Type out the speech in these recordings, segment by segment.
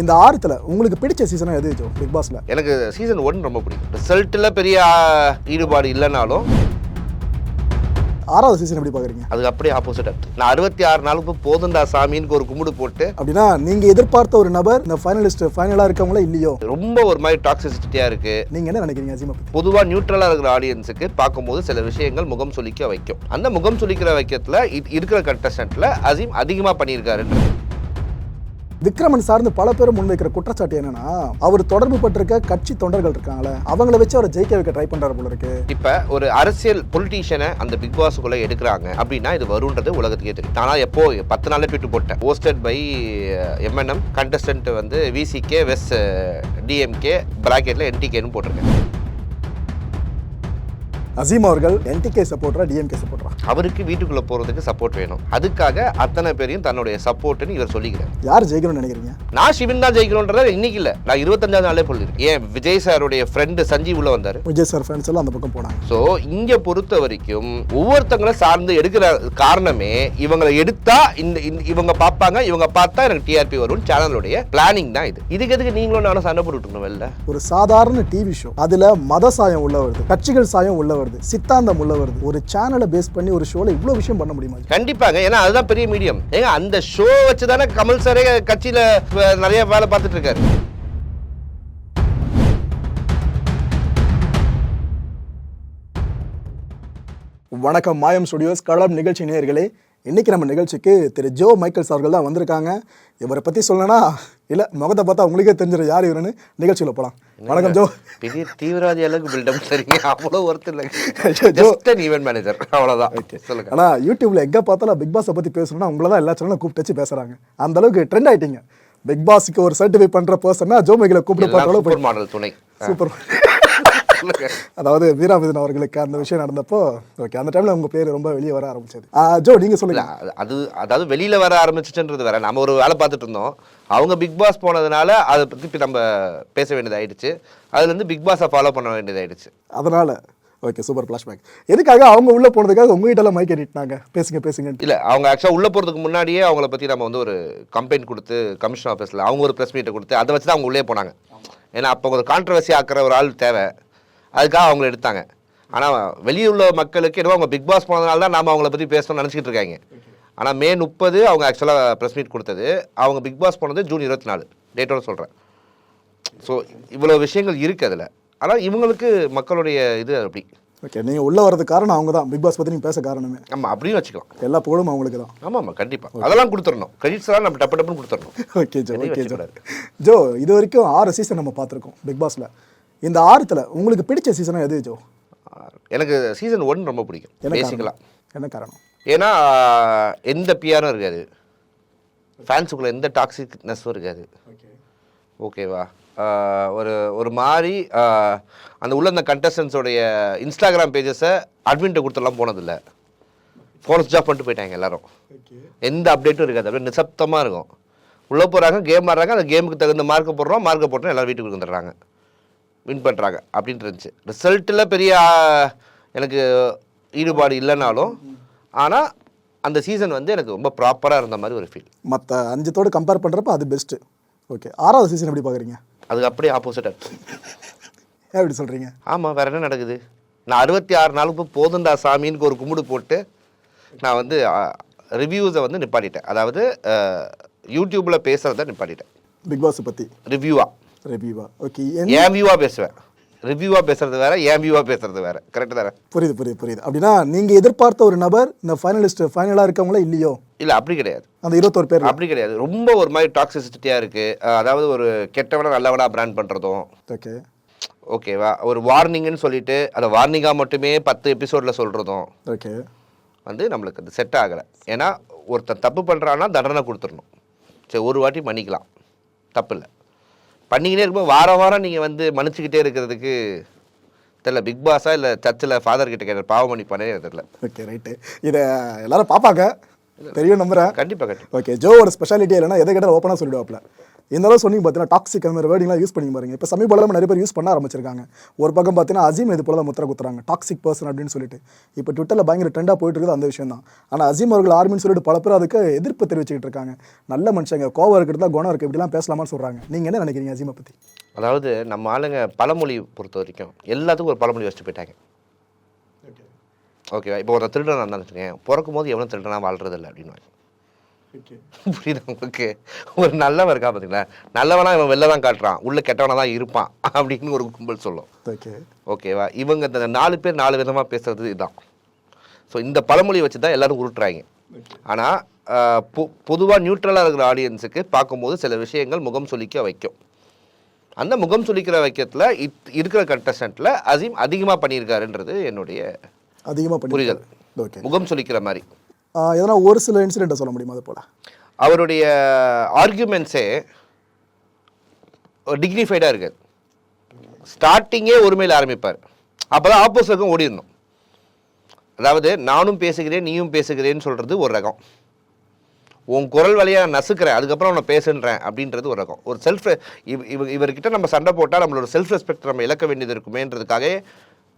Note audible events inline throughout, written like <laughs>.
இந்த ஆறுத்துல உங்களுக்கு பிடிச்ச சீசனா எது ஜோ? பிக் பாஸ்ல எனக்கு சீசன் ஒன் ரொம்ப பிடிக்கும். ரிசல்ட்டில் பெரிய ஈடுபாடு இல்லைனாலும் ஆறாவது சீசன் எப்படி பாக்குறீங்க அதுக்கு அப்படியே ஆப்போசிட் நான் அறுபத்தி ஆறு நாளுக்கு போதுண்டா சாமின்னு ஒரு கும்பிடு போட்டு அப்படின்னா நீங்க எதிர்பார்த்த ஒரு நபர் இந்த ஃபைனலிஸ்ட் ஃபைனலா இருக்கவங்களா இல்லையோ? ரொம்ப ஒரு மாதிரி டாக்ஸிசிட்டியாக இருக்கு. நீங்க என்ன நினைக்கிறீங்க பத்தி? பொதுவாக நியூட்ரலாக இருக்கிற ஆடியன்ஸுக்கு பார்க்கும்போது சில விஷயங்கள் முகம் சுளிக்க வைக்கும். அந்த முகம் சுளிக்கிற வைக்கத்தில் இருக்கிற கண்டஸ்டன்ட்ல அசீம் அதிகமாக பண்ணியிருக்காருன்ற விக்ரமன் சார்ந்து பல பேரும் முன்வைக்கிற குற்றச்சாட்டு என்னன்னா அவர் தொடர்பு பட்டிருக்க கட்சி தொண்டர்கள் இருக்காங்களே அவங்கள வச்சு அவரை ஜெயிக்க வைக்க ட்ரை பண்றாரு போல இருக்கு. இப்போ ஒரு அரசியல் பொலிட்டீஷியனை அந்த பிக் பாஸுக்குள்ள எடுக்கிறாங்க அப்படின்னா இது வருன்றது உலகத்துக்கே தெரியும். ஆனா எப்போ பத்து நாளே பிட்டு போட்டேன். போஸ்டட் பை எம்என்எம் கண்டஸ்டன்ட் வந்து விசிகே வெஸ் டிஎம்கே பிராக்கெட்ல என்டிகேன்னு போட்டிருக்கேன். அசீம் அவர்கள் என்டிகே சப்போர்ட்டரா டிஎம்கே சப்போர்ட்டரா அவருக்கு வீட்டுக்குள்ள போறதுக்கு சப்போர்ட் வேணும். அதுக்காக அத்தனை பேரையும் தன்னுடைய சப்போர்ட்னு இவர் சொல்லிக்கிறார். யார் ஜெயிக்கணும்னு நினைக்கிறீங்க? நான் சிவன் தான் ஜெயிக்கணுன்றத இன்னைக்கு இல்லை. நான் இருபத்தஞ்சாவது நாளே சொல்லியிருக்கேன் ஏன் விஜய் சாருடைய ஃப்ரெண்டு சஞ்சீவ் உள்ள வந்தாரு. விஜய் சார் ஃபேன்ஸ் எல்லாம் அந்த பக்கம் போனாங்க. ஸோ இங்க பொறுத்த வரைக்கும் ஒவ்வொருத்தங்களை சார்ந்து எடுக்கிற காரணமே இவங்களை எடுத்தா இந்த இவங்க பார்ப்பாங்க இவங்க பார்த்தா எனக்கு டிஆர்பி வரும் சேனலுடைய பிளானிங் தான் இது. இதுக்கு எதுக்கு நீங்களும் நானும் சண்டை போட்டுட்டு வெளில ஒரு சாதாரண டிவி ஷோ அதுல மத சாயம் உள்ள வருது கட்சிகள் சாயம் உள்ள வருது. சித்தாந்தம் உள்ள வருது. ஒரு சேனலை பேஸ் பண்ணி ஒரு ஷோல இவ்வளவு விஷயம் பண்ண முடியுமா? கண்டிப்பாங்க ஏன்னா அதுதான் பெரிய மீடியம். ஏங்க அந்த ஷோ வச்சு தானே கமல் சாரே கட்சியில நிறைய வேலை பார்த்துட்டு இருக்காரு. வணக்கம் மாயம் ஸ்டுடியோஸ் களம் நிகழ்ச்சி நேயர்களே இன்னைக்கு நம்ம நிகழ்ச்சிக்கு திரு ஜோ மைக்கேல்ஸ் அவர்கள் தான் வந்திருக்காங்க. இவரை பத்தி சொல்லணும்னா இல்ல முகத்தை பார்த்தா உங்களுக்கே தெரிஞ்சிடும் யார் இவருன்னு. நிகழ்ச்சியில போலாம். வணக்கம் ஜோ. பெரிய தீவிரவாதி அளவுக்கு பில்டப் சரிங்க. அவ்வளோ ஒருத்தர் இல்லை. ஜஸ்ட் அன் ஈவென்ட் மேனேஜர் அவ்வளோதான் சொல்லுங்க. ஆனா யூடியூப்ல எங்க பார்த்தாலும் பிக் பாஸை பத்தி பேசணும்னா உங்களை தான் எல்லா சேனலும் கூப்பிட்டு வச்சு பேசுறாங்க. அந்த அளவுக்கு ட்ரெண்ட் ஆயிட்டீங்க. பிக் பாஸ்க்கு ஒரு சர்டிஃபை பண்ற பர்சன்னா ஜோ மைக்கேல கூப்பிட்டு பார்த்தாலும் சூப்பர் மாடல் துணை. சூப்பர் அதாவது வீராமிதன் அவர்களுக்கு அந்த விஷயம் நடந்தப்போ ஓகே அந்த டைம்ல உங்க பேர் ரொம்ப வெளியே வர ஆரம்பிச்சது. ஜோ நீங்க சொல்லுங்க. அது- அது அதாவது வெளியில வர ஆரம்பிச்சுன்றது வேற. நம்ம ஒரு வேலை பார்த்துட்டு இருந்தோம். அவங்க பிக் பாஸ் போனதுனால அதை பத்தி இப்ப நம்ம பேச வேண்டியது ஆயிடுச்சு அதுல இருந்து பிக் பாஸை ஃபாலோ பண்ண வேண்டியது ஆயிடுச்சு அதனால ஓகே சூப்பர் ஃபிளாஷ்பேக் எதுக்காக அவங்க உள்ள போனதுக்காக உங்ககிட்ட எல்லாம் மைக் ஏறிட்டாங்க பேசுங்க பேசுங்க இல்ல அவங்க ஆக்சுவலா உள்ள போறதுக்கு முன்னாடியே அவங்கள பத்தி நம்ம வந்து ஒரு கம்ப்ளைண்ட் கொடுத்து கமிஷன் ஆஃபீஸ்ல அவங்க ஒரு பிரஸ் மீட்டை கொடுத்து அதை வச்சு தான் அவங்க உள்ளே போனாங்க. ஏன்னா அப்போ ஒரு கான்ட்ரவர்சி ஆக்குற ஒரு ஆள் தேவை. அதுக்காக அவங்கள எடுத்தாங்க. ஆனா வெளியே உள்ள மக்களுக்கு என்னவோ அவங்க பிக் பாஸ் போனதுனால தான் நாம அவங்கள பத்தி பேசணும்னு நினச்சிக்கிட்டு இருக்காங்க. ஆனா மே முப்பது அவங்க ஆக்சுவலாக ப்ரெஸ் மீட் கொடுத்தது. அவங்க பிக் பாஸ் போனது ஜூன் இருபத்தி நாலு டேட்டோட சொல்கிறேன் ஸோ இவ்வளோ விஷயங்கள் இருக்கு அதில். ஆனால் இவங்களுக்கு மக்களுடைய இது அப்படி. ஓகே நீங்க உள்ள வரதுக்கு காரணம் அவங்க தான். பிக் பாஸ் பத்தி நீங்க பேச காரணமே. நம்ம அப்படின்னு வச்சுக்கலாம். எல்லா புகழும் அவங்களுக்கு தான். ஆமாம் ஆமாம் கண்டிப்பாக அதெல்லாம் கொடுத்துடணும். கிரெடிட்ஸ் எல்லாம் நம்ம டப்பு டப்புன்னு கொடுத்துடணும். Okay Joe okay Joe. Joe இது வரைக்கும் ஆறு சீசன் நம்ம பார்த்துருக்கோம் பிக் பாஸ்ல இந்த ஆறுத்துல உங்களுக்கு பிடிச்ச சீசனா எது ஜோ? எனக்கு சீசன் ஒன் ரொம்ப பிடிக்கும் பேசிக்கலாம் என்ன காரணம்? ஏன்னா எந்த பிஆரும் இருக்காது. ஃபேன்ஸுக்குள்ள எந்த டாக்ஸிக்னஸும் இருக்காது. ஓகேவா ஒரு ஒரு மாதிரி அந்த உள்ள அந்த கண்டஸ்டன்ஸோடைய இன்ஸ்டாகிராம் பேஜஸை அட்மின்ட்ட கொடுத்துலாம் போனதில்லை. சுவிச் ஆஃப் பண்ணிட்டு போயிட்டாங்க எல்லாரும். எந்த அப்டேட்டும் இருக்காது. அப்படியே நிசப்தமாக இருக்கும். உள்ளே போகிறாங்க கேம் ஆடுறாங்க அந்த கேமுக்கு தகுந்த மார்க்கை போடுறோம் மார்க்கை போட்டோம் எல்லாரும் வீட்டுக்கு வந்துடுறாங்க. வின் பண்ணுறாங்க அப்படின்ட்டு இருந்துச்சு. ரிசல்ட்டில் பெரிய எனக்கு ஈடுபாடு இல்லைனாலும் ஆனால் அந்த சீசன் வந்து எனக்கு ரொம்ப ப்ராப்பராக இருந்த மாதிரி ஒரு ஃபீல் மற்ற அஞ்சுத்தோடு கம்பேர் பண்றப்ப அது பெஸ்ட் ஓகே ஆறாவது சீசன் எப்படி பார்க்குறீங்க அதுக்கு அப்படியே ஆப்போசிட்டாக ஏன் இப்படி சொல்றீங்க? ஆமாம் வேற என்ன நடக்குது? நான் அறுபத்தி ஆறு நாளுக்கு போதுண்டா சாமின்னு ஒரு கும்பிடு போட்டு நான் வந்து ரிவ்யூஸை வந்து நிப்பாட்டிட்டேன். அதாவது யூடியூப்பில் பேசுகிறத நிப்பாட்டிட்டேன். பிக் பாஸ் பத்தி. ரிவ்யூவாக ரிவ்யூவா ஓகே ஏன் வியூவாக பேசுவேன். ரிவ்யூவாக பேசுறது வேற ஏன் வியூவாக பேசுறது வேற. கரெக்டு தானே? புரியுது புரியுது புரியுது. அப்படின்னா நீங்க எதிர்பார்த்த ஒரு நபர் இந்த ஃபைனலிஸ்ட் ஃபைனலா இருக்கவங்களா இல்லையோ? இல்லை அப்படி கிடையாது. அந்த இருபத்தோரு பேர் அப்படி கிடையாது. ரொம்ப ஒரு மாதிரி டாக்ஸிசிட்டியாக இருக்குது அதாவது ஒரு கெட்டவனா நல்லவனா பிராண்ட் பண்ணுறதும் ஓகே ஓகேவா ஒரு வார்னிங்னு சொல்லிட்டு அதை வார்னிங்காக மட்டுமே பத்து எபிசோடில் சொல்கிறதும் ஓகே வந்து நம்மளுக்கு அது செட் ஆகலை. ஏன்னா ஒருத்தன் தப்பு பண்ணுறான்னா தண்டனை கொடுத்துடணும். சரி ஒரு வாட்டி மன்னிக்கலாம். தப்பு இல்லை. பண்ணிக்கிட்டே இருக்கும்போது வாரம் வாரம் நீங்கள் வந்து மன்னிச்சுக்கிட்டே இருக்கிறதுக்கு தெரியல பிக் பாஸா இல்லை சர்ச்சில் ஃபாதர் கிட்ட கேட்ட பாவம் எனக்கு தெரியல. ஓகே ரைட்டு இதை எல்லாரும் பார்ப்பாங்க. பெரிய நம்புறேன். கண்டிப்பாக ஓகே ஜோவோட ஸ்பெஷாலிட்டி இல்லைன்னா எதை கேட்டால் ஓப்பனாக சொல்லிடுவாப்ல இந்த அளவு சொன்னீங்க பார்த்தீங்கன்னா டாக்ஸிக் அந்த மாதிரி வேர்டிங்லாம் யூஸ் பண்ணி பாருங்க. இப்போ சமீபத்தில் நிறைய பேர் யூஸ் பண்ண ஆரம்பிச்சிருக்காங்க. ஒரு பக்கம் பார்த்தீங்கன்னா அசீம் இது போல தான் முத்திர குத்துறாங்க. டாக்ஸிக் பர்சன் அப்படின்னு சொல்லிட்டு. இப்போ ட்விட்டரில் பயங்கர ட்ரெண்டாக போயிட்டு இருக்குது அந்த விஷயம் தான் ஆனால் அசீம் அவர்கள் ஆர்மின்னு சொல்லிட்டு பல பேர் அதுக்கு எதிர்ப்பு தெரிவிச்சுக்கிட்டு இருக்காங்க. நல்ல மனுஷங்க கோவம் இருக்கிறதா குணம் இருக்குது இப்படிலாம் பேசலாமான்னு சொல்கிறாங்க நீங்கள் என்ன நினைக்கிறீங்க அசீமை பற்றி அதாவது நம்ம ஆளுங்க பழமொழி பொறுத்த வரைக்கும் எல்லாத்துக்கும் ஒரு பழமொழி வச்சுட்டு போயிட்டாங்க. ஓகேவா இப்போ ஒரு திருடனாக இருந்தான்னு வச்சுக்கோங்க பிறக்கும் போது எவனும் திருடனா வாழ்றது இல்லை அப்படின்னு <laughs> புரியுதா உங்களுக்கு? ஒரு நல்லவன் இருக்கா பார்த்தீங்களா நல்லவனா இவன் வெளில தான் காட்டுறான். உள்ள கெட்டவனா தான் இருப்பான். <laughs> அப்படின்னு ஒரு கும்பல் சொல்லும். ஓகே. ஓகேவா இவங்க இந்த நாலு பேர் நாலு விதமாக பேசுறது இதுதான் ஸோ இந்த பழமொழி வச்சு தான் எல்லாரும் உருட்டுறாங்க. ஆனால் பொ பொதுவாக நியூட்ரலாக இருக்கிற ஆடியன்ஸுக்கு பார்க்கும்போது சில விஷயங்கள் முகம் சுளிக்க வைக்கும். அந்த முகம் சுளிக்கிற வைக்கிறதுல இத் இருக்கிற கண்டஸ்டண்ட்டில் அசீம் அதிகமாக பண்ணியிருக்காருன்றது என்னுடைய அதிகமாக புரிதல். ஓகே. முகம் சுளிக்கிற மாதிரி. எதனா ஒரு சில இன்சிடென்ட்டை சொல்ல முடியுமா அது போல்? அவருடைய ஆர்குமெண்ட்ஸே டிக்னிஃபைடாக இருக்காது ஸ்டார்டிங்கே ஒருமையில் ஆரம்பிப்பார். அப்போ தான் ஆப்போசிட்க்கும் ஓடிடணும். அதாவது நானும் பேசுகிறேன் நீயும் பேசுகிறேன்னு சொல்கிறது ஒரு ரகம். உன் குரல் வழியாக நான் நசுக்கிறேன் அதுக்கப்புறம் உன்னை பேசுன்றேன் அப்படின்றது ஒரு ரகம். ஒரு செல்ஃப் இவ இவ- இவர்கிட்ட நம்ம சண்டை போட்டால் நம்மளோட செல்ஃப் ரெஸ்பெக்ட் நம்ம இழக்க வேண்டியது இருக்குமேன்றதுக்காக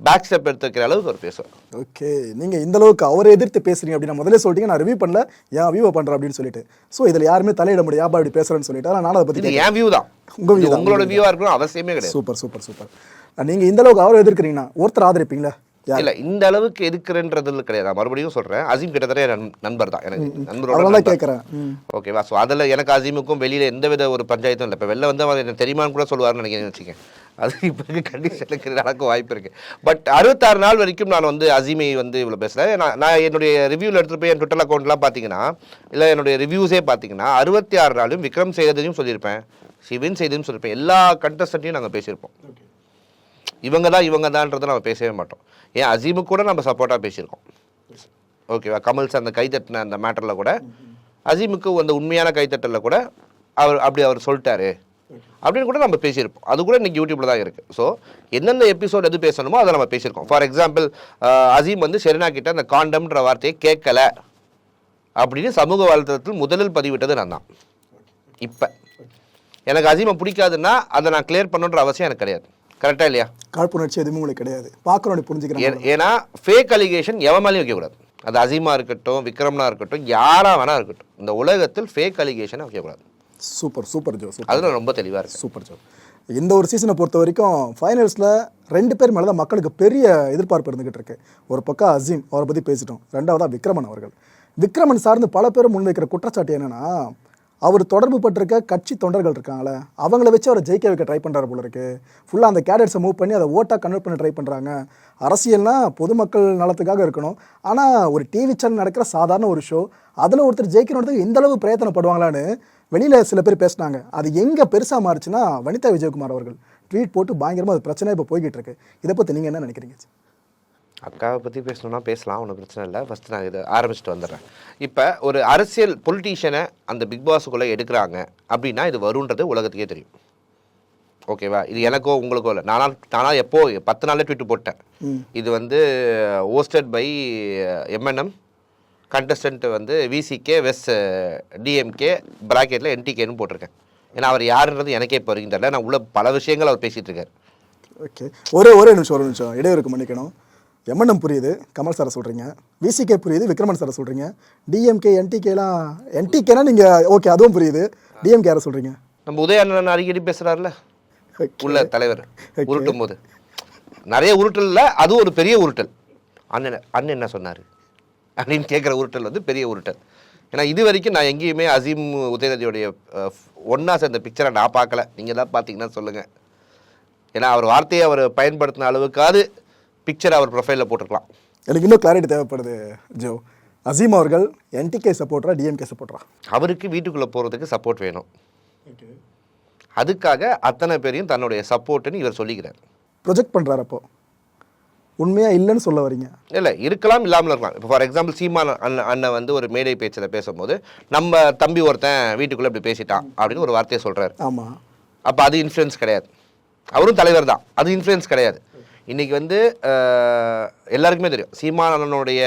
பேக் ஸ்டெப் எடுத்து வைக்கிற அளவுக்கு அவர் பேசுவார். ஓகே நீங்கள் இந்த அளவுக்கு அவரை எதிர்த்து பேசுறீங்க அப்படின்னு முதல்ல சொல்லிட்டீங்க நான் ரிவ்யூ பண்ணல ஏன் வியூ பண்ணுறேன் அப்படின்னு சொல்லிட்டு. ஸோ இதில் யாருமே தலையிட முடியாது யாப்பா இப்படி பேசுறேன்னு சொல்லிட்டு. நானும் அதை பற்றி என் வியூ தான். உங்க view இது தான், உங்களோட வியூவாக இருக்கணும் அவசியமே கிடையாது. Super super super. நீங்கள் இந்த அளவுக்கு அவரை எதிர்க்கிறீங்கன்னா ஒருத்தர் ஆதரிப்பீங்களா? இல்ல இந்த அளவுக்கு எதுக்குறன்றது கிடையாது. நான் மறுபடியும் சொல்றேன். அசீம் கிட்டத்தட்ட நண்பர் தான். எனக்கு நண்பரோட. கேட்குறேன். ஓகேவா? ஸோ அதில் எனக்கு அசீமுக்கும் வெளியில் எந்தவித ஒரு பஞ்சாயத்தும் இல்லை. இப்போ வெளில வந்து அவர் எனக்கு தெரியுமான்னு கூட சொல்லுவார்னு நினைக்கிறேன் வச்சுக்கேன் அது இப்போ இருக்க கண்டிஷனுக்கு நடக்க வாய்ப்பு இருக்குது பட் அறுபத்தாறு நாள் வரைக்கும் நான் வந்து அசீமை வந்து இவ்வளோ பேசுகிறேன் நான் நான் என்னுடைய ரிவ்யூவில் எடுத்துகிட்டு போய் என் ட்விட்டர் அக்கௌண்ட்லாம் பார்த்தீங்கன்னா இல்லை என்னுடைய ரிவ்யூஸே பார்த்தீங்கன்னா அறுபத்தி ஆறு நாளும் விக்ரம் செய்ததையும் சொல்லியிருப்பேன் சிவின் செய்ததையும் சொல்லியிருப்பேன். எல்லா கண்டஸ்டன்ட்டையும் நாங்கள் பேசியிருப்போம். இவங்க தான் இவங்க தான்றதை நம்ம பேசவே மாட்டோம். ஏன் அசீமுக்கு கூட நம்ம சப்போர்ட்டாக பேசியிருக்கோம். ஓகேவா கமல் சார் அந்த கைத்தட்டின அந்த மேட்டரில் கூட அசீமுக்கு அந்த உண்மையான கைத்தட்டலில் கூட அவர் அப்படி அவர் சொல்லிட்டாரு. அப்படின்னு கூட நம்ம பேசியிருப்போம். அது கூட இன்னைக்கு யூடியூப்ல தான் இருக்குது ஸோ எந்தெந்த எபிசோட் எது பேசணுமோ அதை நம்ம பேசியிருக்கோம். ஃபார் எக்ஸாம்பிள் அசீம் வந்து ஷெரினா கிட்ட அந்த காண்டம்ன்ற வார்த்தையை கேட்கல அப்படின்னு சமூக வலைத்தளத்தில் முதலில் பதிவிட்டது நான் தான். இப்போ. எனக்கு அசீமை பிடிக்காதுன்னா அதை நான் கிளியர் பண்ணுன்ற அவசியம் எனக்கு கிடையாது. கரெக்டாக இல்லையா? காழ்ப்புணர்ச்சி எதுவுமே உங்களுக்கு கிடையாது. பார்க்குறோம் புரிஞ்சுக்கிறேன் ஏன்னா ஃபேக் அலிகேஷன் எவன் மேலேயும் வைக்கக்கூடாது. அது அசீமா இருக்கட்டும் விக்ரம்னா இருக்கட்டும் யாரா வேணா இருக்கட்டும். இந்த உலகத்தில் ஃபேக் அலிகேஷனை வைக்கக்கூடாது. சூப்பர் சூப்பர் ஜோ சூப்பர் அதில் ரொம்ப தெளிவாக இருக்கு. சூப்பர் ஜோ. இந்த ஒரு சீசனை பொறுத்த வரைக்கும் ஃபைனல்ஸில் ரெண்டு பேர் மேலே தான் மக்களுக்கு பெரிய எதிர்பார்ப்பு இருந்துகிட்டு இருக்கு. ஒரு பக்கம் அசீம் அவரை பற்றி பேசிட்டோம். ரெண்டாவதா விக்ரமன் அவர்கள். விக்ரமன் சார்ந்து பல பேர் முன்வைக்கிற குற்றச்சாட்டு என்னன்னா அவர் தொடர்பு பட்டிருக்க கட்சி தொண்டர்கள் இருக்காங்களே அவங்கள வச்சு அவரை ஜெயிக்க வைக்க ட்ரை பண்ணுறாரு போல இருக்கு. ஃபுல்லாக அந்த கேடட்ஸை மூவ் பண்ணி அதை ஓட்டாக கன்வெர்ட் பண்ண ட்ரை பண்ணுறாங்க அரசியல்னா பொதுமக்கள் நலத்துக்காக இருக்கணும். ஆனால் ஒரு டிவி சேனல் நடக்கிற சாதாரண ஒரு ஷோ அதில் ஒருத்தர் ஜெயிக்கணுன்றதுக்கு இந்த அளவு பிரயத்தனப்படுவாங்களான்னு வெளியில் சில பேர் பேசினாங்க. அது எங்கே பெருசாக மாறுச்சுன்னா வனிதா விஜயகுமார் அவர்கள் ட்வீட் போட்டு பயங்கரமாக அது பிரச்சனை இப்போ போய்கிட்டு இருக்கு. இதை பற்றி நீங்கள் என்ன நினைக்கிறீங்க அக்காவை பற்றி பேசணும்னா பேசலாம் ஒன்றும் பிரச்சனை இல்லை. ஃபஸ்ட்டு நான் இதை ஆரம்பிச்சுட்டு வந்துடுறேன். இப்போ ஒரு அரசியல் பொலிட்டீஷியனை அந்த பிக் பாஸுக்குள்ளே எடுக்கிறாங்க அப்படின்னா இது வருன்றது உலகத்துக்கே தெரியும். ஓகேவா இது எனக்கோ உங்களுக்கோ இல்லை. நானா நானா எப்போ பத்து நாளே ட்வீட் போட்டேன். இது வந்து ஓஸ்டட் பை எம்என்எம் கண்டஸ்டன்ட் வந்து விசிகே வெஸ் டிஎம்கே பிராக்கெட்டில் என்டிகேன்னு போட்டிருக்கேன். ஏன்னா அவர் யாருன்றது எனக்கே இப்போ வரைக்கும் தெரியல. நான் உள்ள பல விஷயங்கள் அவர் பேசிகிட்டு இருக்காரு. ஓகே ஒரே ஒரே நிமிஷம் ஒரு நிமிஷம். இடையூறுக்கு மன்னிக்கணும். எம்என்எம் புரியுது. கமல் சாரை சொல்கிறீங்க விசிகே புரியுது. விக்ரமன் சாரை சொல்கிறீங்க டிஎம்கே என்டிகேலாம் என்டிகேனா நீங்கள் ஓகே அதுவும் புரியுது. டிஎம்கே யாரை சொல்கிறீங்க நம்ம உதயண்ணன் அடிக்கடி பேசுகிறாருல உள்ள தலைவர். உருட்டும் போது நிறைய உருட்டல்ல அது ஒரு பெரிய உருட்டல். அண்ணன் அண்ணன் என்ன சொன்னார்? அப்படின்னு கேட்குற உருட்டல் வந்து பெரிய உருட்டல். ஏன்னா இது வரைக்கும் நான் எங்கேயுமே அசீம் உதயநிதியோடைய ஒன்றா சேர்ந்த பிக்சரை நான் பார்க்கல. நீங்கள் தான் பார்த்தீங்கன்னா சொல்லுங்கள் ஏன்னா அவர் வார்த்தையை அவர் பயன்படுத்தின அளவுக்காவது பிக்சர் அவர் ப்ரொஃபைலில் போட்டிருக்கலாம். எனக்கு இன்னும் கிளாரிட்டி தேவைப்படுது ஜோ. அசீம் அவர்கள் என்டிகே சப்போர்ட்டரா டிஎம்கே சப்போர்ட்டரா அவருக்கு வீட்டுக்குள்ளே போகிறதுக்கு சப்போர்ட் வேணும். அதுக்காக அத்தனை பேரையும் தன்னுடைய சப்போர்ட்டுன்னு இவர் சொல்லிக்கிறார். ப்ரொஜெக்ட் பண்ணுறாரு அப்போ. உண்மையாக இல்லைன்னு சொல்ல வரீங்க? இல்லை இருக்கலாம் இல்லாமல் இருக்கலாம். இப்போ ஃபார் எக்ஸாம்பிள் சீமான் அண்ணன் அண்ணன் வந்து ஒரு மேடை பேச்சில் பேசும்போது நம்ம தம்பி ஒருத்தன் வீட்டுக்குள்ளே இப்படி பேசிட்டான் அப்படின்னு ஒரு வார்த்தையை சொல்கிறார் ஆமாம் அப்போ அது இன்ஃப்ளூயன்ஸ் கிடையாது. அவரும் தலைவர் தான். அது இன்ஃப்ளூயன்ஸ் கிடையாது. இன்றைக்கி வந்து எல்லாருக்குமே தெரியும். சீமான் அண்ணனுடைய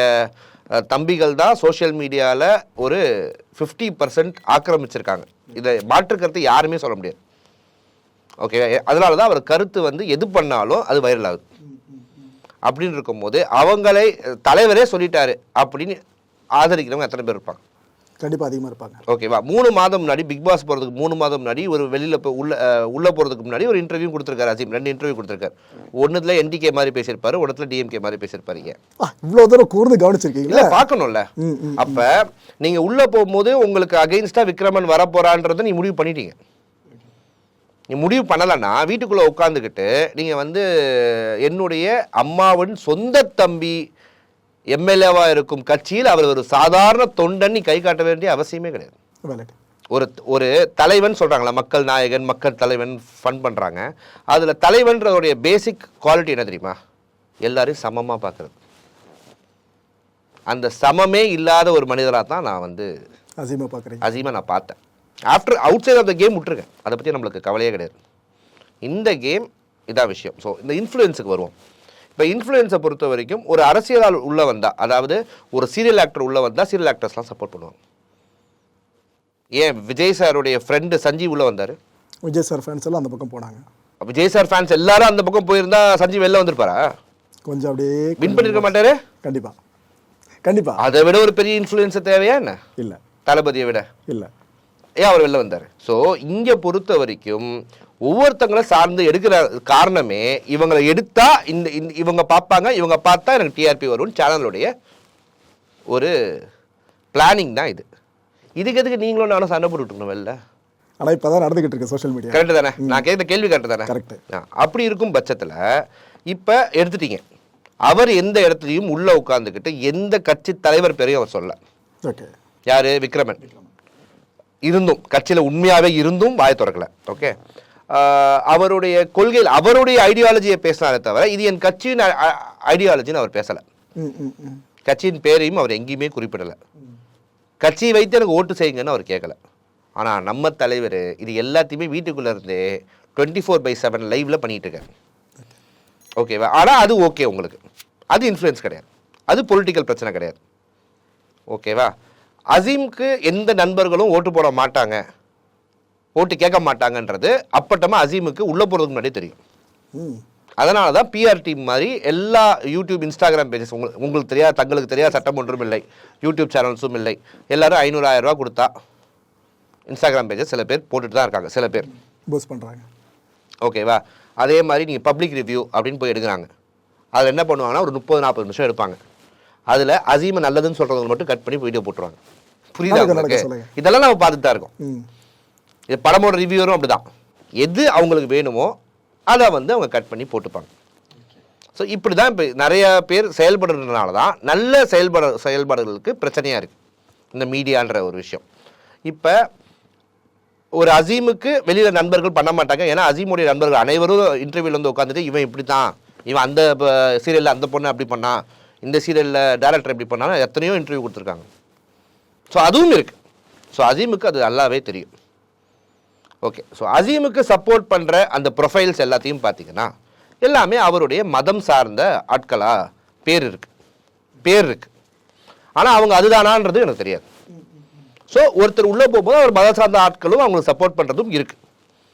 தம்பிகள் தான் சோஷியல் மீடியாவில் ஒரு ஃபிஃப்டி பர்சன்ட் ஆக்கிரமிச்சிருக்காங்க. இதை மாற்று கருத்து யாருமே சொல்ல முடியாது. ஓகே அதனால தான் அவர் கருத்து வந்து எது பண்ணாலும் அது வைரல் ஆகுது. அப்படின்னு இருக்கும்போது அவங்களை தலைவரே சொல்லிட்டாரு அப்படின்னு ஆதரிக்கிறவங்க எத்தனை பேர் இருப்பாங்க? கண்டிப்பாக அதிகமாக இருப்பாங்க. ஓகேவா மூணு மாதம் முன்னாடி பிக் பாஸ் போகிறதுக்கு மூணு மாதம் முன்னாடி ஒரு வெளியில் இப்போ உள்ள உள்ள போகிறதுக்கு முன்னாடி ஒரு இன்டர்வியூ கொடுத்துருக்காரு அசீம். ரெண்டு இன்டர்வியூ கொடுத்துருக்காரு. ஒன்றுத்துல என்டிகே மாதிரி பேசியிருப்பாரு ஒன்றுத்துல டிஎம்கே மாதிரி பேசியிருப்பாருங்க இவ்வளோ தூரம் கூர்ந்து கவனிச்சிருக்கீங்களா? இல்ல பார்க்கணும்ல. அப்ப நீங்க உள்ள போகும்போது உங்களுக்கு அகைன்ஸ்டா விக்ரமன் வர போறான்றதை நீ முடிவு பண்ணிட்டீங்க. நீ முடிவு பண்ணலைன்னா வீட்டுக்குள்ள உட்காந்துக்கிட்டு நீங்க வந்து என்னுடைய அம்மாவின் சொந்த தம்பி எம்எல்ஏவா இருக்கும் கட்சியில் அவர் ஒரு சாதாரண தொண்டன் நீ கை காட்ட வேண்டிய அவசியமே கிடையாது. ஒரு ஒரு தலைவன் சொல்றாங்களா மக்கள் நாயகன் மக்கள் தலைவன் ஃபன் பண்றாங்க. அதுல தலைவன்றதோடைய பேசிக் குவாலிட்டி என்ன தெரியுமா? எல்லாரையும் சமமா பார்க்கறது. அந்த சமமே இல்லாத ஒரு மனிதராக தான் நான் வந்து அசீமா பார்க்குறீங்க. அசீமா நான் பார்த்தேன். After outside of the game விட்டுருக்கேன் அதை பற்றி நம்மளுக்கு கவலையே கிடையாது. இந்த கேம் இதான் விஷயம். ஸோ இந்த இன்ஃப்ளூயன்ஸுக்கு வருவோம். இப்போ இன்ஃப்ளூயன்ஸை பொறுத்த வரைக்கும் ஒரு அரசியலால் உள்ளே வந்தா அதாவது ஒரு சீரியல் ஆக்டர் உள்ளே வந்தால் சீரியல் ஆக்டர்ஸ்லாம் சப்போர்ட் பண்ணுவாங்க. ஏன்? விஜய் சாருடைய ஃப்ரெண்டு சஞ்சீவ் உள்ளே வந்தார். விஜய் சார் ஃபேன்ஸ் எல்லாம் அந்த பக்கம் போனாங்க. விஜய் சார் ஃபேன்ஸ் எல்லாரும் அந்த பக்கம் போயிருந்தா சஞ்சீவ் வெளில வந்திருப்பாரா? கொஞ்சம் அப்படியே வின் பண்ணிருக்க மாட்டாரு? கண்டிப்பாக கண்டிப்பாக அதை விட ஒரு பெரிய இன்ஃப்ளூயன்ஸை தேவையா என்ன? இல்லை. தளபதியை விட? இல்லை. ஏன் அவர் வெளில வந்தார்? ஸோ இங்கே பொறுத்த வரைக்கும் ஒவ்வொருத்தங்களை சார்ந்து எடுக்கிற காரணமே இவங்களை எடுத்தா இந்த இவங்க பார்ப்பாங்க இவங்க பார்த்தா எனக்கு டிஆர்பி வரும்னு சேனலுடைய ஒரு பிளானிங் தான் இது. இதுக்கு எதுக்கு நீங்களும் நானும் சண்டை போட்டுக்கணும் வெளில? ஆனால் இப்போ தான் நடந்துக்கிட்டு இருக்கு சோஷியல் மீடியா கரெக்டு தானே? நான் கேட்ட கேள்வி கரெக்டு தானே? கரெக்ட் அப்படி இருக்கும் பட்சத்தில் இப்போ எடுத்துட்டீங்க. அவர் எந்த இடத்துலையும் உள்ளே உட்காந்துக்கிட்டு எந்த கட்சி தலைவர் பேரையும் அவர் சொல்ல ஓகே யாரு? விக்ரமன். இருந்தும் கட்சியில் உண்மையாகவே இருந்தும் வாய் திறக்கல. ஓகே அவருடைய கொள்கையில் அவருடைய ஐடியாலஜியை பேசினாரே தவிர இது என் கட்சியின் ஐடியாலஜின்னு அவர் பேசலை. கட்சியின் பேரையும் அவர் எங்கேயுமே குறிப்பிடலை. கட்சியை வைத்து எனக்கு ஓட்டு செய்யுங்கன்னு அவர் கேட்கல ஆனால் நம்ம தலைவர் இது எல்லாத்தையுமே வீட்டுக்குள்ளே இருந்தே டுவெண்ட்டி ஃபோர் பை செவன் லைவில் பண்ணிட்டு இருக்காரு. ஓகேவா ஆனால் அது ஓகே உங்களுக்கு. அது இன்ஃப்ளூயன்ஸ் கிடையாது. அது பொலிட்டிக்கல் பிரச்சனை கிடையாது. ஓகேவா அசீம்க்கு எந்த நண்பர்களும் ஓட்டு போட மாட்டாங்க. ஓட்டு கேட்க மாட்டாங்கன்றது அப்பட்டமாக அசீமுக்கு உள்ளே போகிறதுக்கு முன்னாடியே தெரியும். அதனால தான் பிஆர் டீம் மாதிரி எல்லா யூடியூப் இன்ஸ்டாகிராம் பேஜஸ் உங்களுக்கு உங்களுக்கு தெரியாத தங்களுக்கு தெரியாத சட்டம் ஒன்றும் இல்லை. யூடியூப் சேனல்ஸும் இல்லை. எல்லாரும் ஐநூறு ஆயிரம் ரூபாய் கொடுத்தா இன்ஸ்டாகிராம் பேஜஸ் சில பேர் போட்டுட்டு தான் இருக்காங்க சில பேர். பூஸ்ட் பண்ணுறாங்க ஓகேவா அதே மாதிரி நீங்கள் பப்ளிக் ரிவ்யூ அப்படின்னு போய் எடுக்கிறாங்க. அதில் என்ன பண்ணுவாங்கன்னா ஒரு முப்பது நாற்பது நிமிஷம் எடுப்பாங்க. அதில் அசீமை நல்லதுன்னு சொல்கிறவங்க மட்டும் கட் பண்ணி வீடியோ போட்டுருவாங்க. புரியுதா உங்களுக்கு. இதெல்லாம் நம்ம பார்த்துட்டு தான் இருக்கோம். இது படமோட ரிவ்யூவரும் அப்படிதான். எது அவங்களுக்கு வேணுமோ அதை வந்து அவங்க கட் பண்ணி போட்டுப்பாங்க. ஸோ இப்படி தான் இப்போ நிறைய பேர் செயல்படுறதுனால தான் நல்ல செயல்பட செயல்பாடுகளுக்கு பிரச்சனையாக இருக்குது இந்த மீடியான்ற ஒரு விஷயம். இப்போ ஒரு அசீமுக்கு வெளியில் நண்பர்கள் பண்ண மாட்டாங்க. ஏன்னா அசீமுடைய நண்பர்கள் அனைவரும் இன்டர்வியூவில் வந்து உட்காந்துட்டு இவன் இப்படி தான் இவன் அந்த சீரியலில் அந்த பொண்ணு அப்படி பண்ணான் இந்த சீரியலில் டேரக்டர் எப்படி பண்ணாலும் எத்தனையோ இன்டர்வியூ கொடுத்துருக்காங்க. ஸோ அதுவும் இருக்குது ஸோ அசீமுக்கு அது நல்லாவே தெரியும். ஓகே ஸோ அசீமுக்கு சப்போர்ட் பண்ணுற அந்த ப்ரொஃபைல்ஸ் எல்லாத்தையும் பார்த்தீங்கன்னா எல்லாமே அவருடைய மதம் சார்ந்த ஆட்களாக பேர் இருக்குது பேர் இருக்குது ஆனால் அவங்க அதுதானான்றது எனக்கு தெரியாது. ஸோ ஒருத்தர் உள்ளே போகும்போது அவர் மதம் சார்ந்த ஆட்களும் அவங்களுக்கு சப்போர்ட் பண்ணுறதும் இருக்குது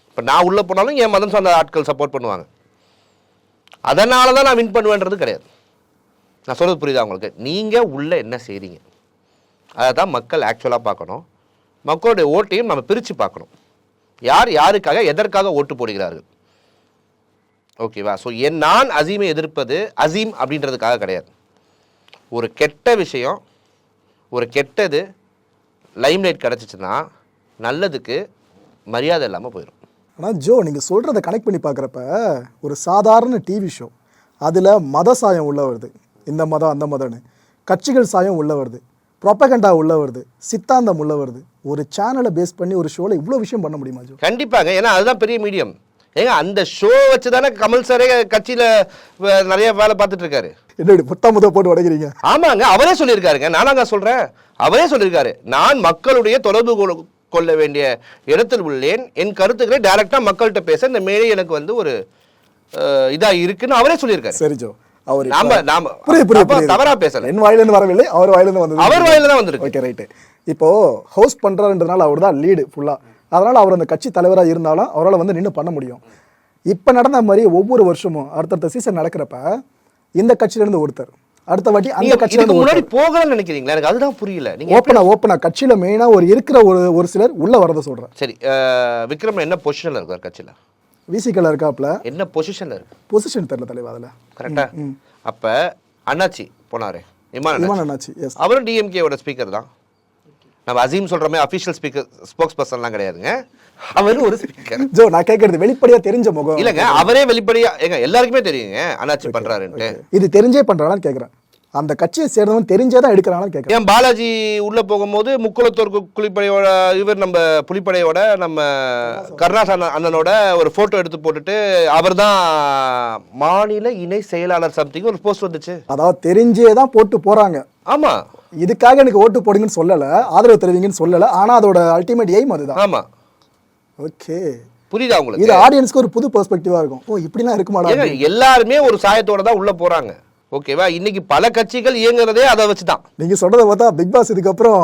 இப்போ நான் உள்ளே போனாலும் என் மதம் சார்ந்த ஆட்கள் சப்போர்ட் பண்ணுவாங்க. அதனால தான் நான் வின் பண்ணுவேன்றது கிடையாது. நான் சொல்கிறது புரியுதா உங்களுக்கு? நீங்கள் உள்ளே என்ன செய்கிறீங்க அதை தான் மக்கள் ஆக்சுவலாக பார்க்கணும். மக்களுடைய ஓட்டையும் நம்ம பிரித்து பார்க்கணும். யார் யாருக்காக எதற்காக ஓட்டு போடுகிறார்கள்? ஓகேவா ஸோ என் நான் அசீமை எதிர்ப்பது அசீம் அப்படின்றதுக்காக கிடையாது. ஒரு கெட்ட விஷயம் ஒரு கெட்டது லைம்லைட் கிடச்சிச்சுன்னா நல்லதுக்கு மரியாதை இல்லாமல் போயிடும் ஆனால் ஜோ நீங்கள் சொல்கிறத கனெக்ட் பண்ணி பார்க்குறப்ப ஒரு சாதாரண டிவி ஷோ அதில் மத சாயம் உள்ள வருது. இந்த மதம் அந்த மதம்னு. கட்சிகள் சாயம் உள்ள வருது. ப்ரொப்பகண்டா உள்ள வருது. சித்தாந்தம் உள்ள வருது. ஒரு சேனலை பேஸ் பண்ணி ஒரு ஷோவில் இவ்வளோ விஷயம் பண்ண முடியுமா ஜோ? கண்டிப்பாங்க. ஏன்னா அதுதான் பெரிய மீடியம். ஏங்க அந்த ஷோ வச்சு தானே கமல் சாரே கட்சியில் நிறைய வேலை பார்த்துட்டு இருக்காரு. என்னடி முத்தா முத போட்டு உடைக்கிறீங்க? ஆமாங்க. அவரே சொல்லியிருக்காருங்க. நானாங்க சொல்றேன். அவரே சொல்லியிருக்காரு. நான் மக்களுடைய தொடர்பு கொள்ள- வேண்டிய இடத்தில் உள்ளேன். என் கருத்துக்களை டைரக்டா மக்கள்கிட்ட பேச இந்த மேடை எனக்கு வந்து ஒரு அஹ், இதா இருக்குன்னு அவரே சொல்லியிருக்காரு. சரி ஜோ. அவர் நாம நாம தப்பா- புரியுது. தவறா பேசல. என் வாயிலிருந்து வரவில்லை அவர் வாயிலிருந்து வந்தது. அவர் வாயில தான் வந்திருக்கு. ஓகே ரைட்டு இப்போ ஹோஸ்ட் பண்றாருன்றதுனால அவர் தான் லீடு ஃபுல்லா அதனால் அவர் அந்த கட்சி தலைவராக இருந்தாலும் அவரால் வந்து நின்று பண்ண முடியும். இப்போ நடந்த மாதிரி ஒவ்வொரு வருஷமும் அடுத்தடுத்த சீசன் நடக்கிறப்ப இந்த கட்சியிலேருந்து ஒருத்தர். அடுத்த வாட்டி அந்த கட்சியிலேருந்து முன்னாடி போகலன்னு நினைக்கிறீங்களா? எனக்கு அதுதான் புரியல. நீங்க ஓப்பனா ஓப்பனா கட்சியில மெயினா ஒரு இருக்கிற ஒரு ஒரு சிலர் உள்ள வரத சொல்றேன். சரி விக்ரம் என்ன பொசிஷன்ல இருக்கார் கட்சியில? விசிக்கல இருக்காப்ல. என்ன பொசிஷன்ல இருக்கு? பொசிஷன் தெரியல தலைவா அதுல. கரெக்டா அப்ப அண்ணாச்சி போனாரு. இமான் அண்ணாச்சி. எஸ் அவரும் டிஎம்கேவோட ஸ்பீக்கர் தான். நம்ம அசீம் சொல்ற மாதிரி அஃபிஷியல் ஸ்பீக்கர் ஸ்போக்ஸ் பர்சன்லாம் கிடையாதுங்க. அவரும் ஒரு ஸ்பீக்கர் ஜோ நான் கேட்கறது வெளிப்படையா தெரிஞ்ச முகம். இல்லங்க அவரே வெளிப்படையா ஏங்க எல்லாருக்குமே தெரியுங்க அண்ணாச்சி பண்றாருன்ட்டு. இது தெரிஞ்சே பண்றானான்னு கேக்குறேன். அந்த கட்சியை சேர்ந்தவன் தெரிஞ்சே தான் எடுக்கிறானான்னு கேக்குறேன். ஏன் பாலாஜி உள்ள போகும்போது முக்குளத்தோர் குளிப்படையோட இவர் நம்ம புலிப்படையோட நம்ம கருணாஸ் அண்ணன் அண்ணனோட ஒரு போட்டோ எடுத்து போட்டுட்டு அவர்தான் மாநில இணை செயலாளர் சம்திங் ஒரு போஸ்ட் வந்துச்சு. அதாவது தெரிஞ்சே தான் போட்டு போறாங்க. ஆமா. இதுக்காக எனக்கு ஓட்டு போடுங்கன்னு சொல்லல ஆதரவு தெரிவிங்கன்னு சொல்லல ஆனா அதோட அல்டிமேட் எய்ம் அதுதான். ஆமா. ஓகே. புரியுதா இது உங்களுக்கு ஆடியன்ஸ்க்கு ஒரு புது பெர்ஸ்பெக்டிவா இருக்கும். ஓ இப்படிலாம் இருக்குமாடா எல்லாருமே ஒரு சாயத்தோட தான் உள்ள போறாங்க. ஓகேவா இன்னைக்கு பல கட்சிகள் இயங்குறதே அதை வச்சுதான். நீங்க சொல்றத பார்த்தா பிக் பாஸ் இதுக்கப்புறம்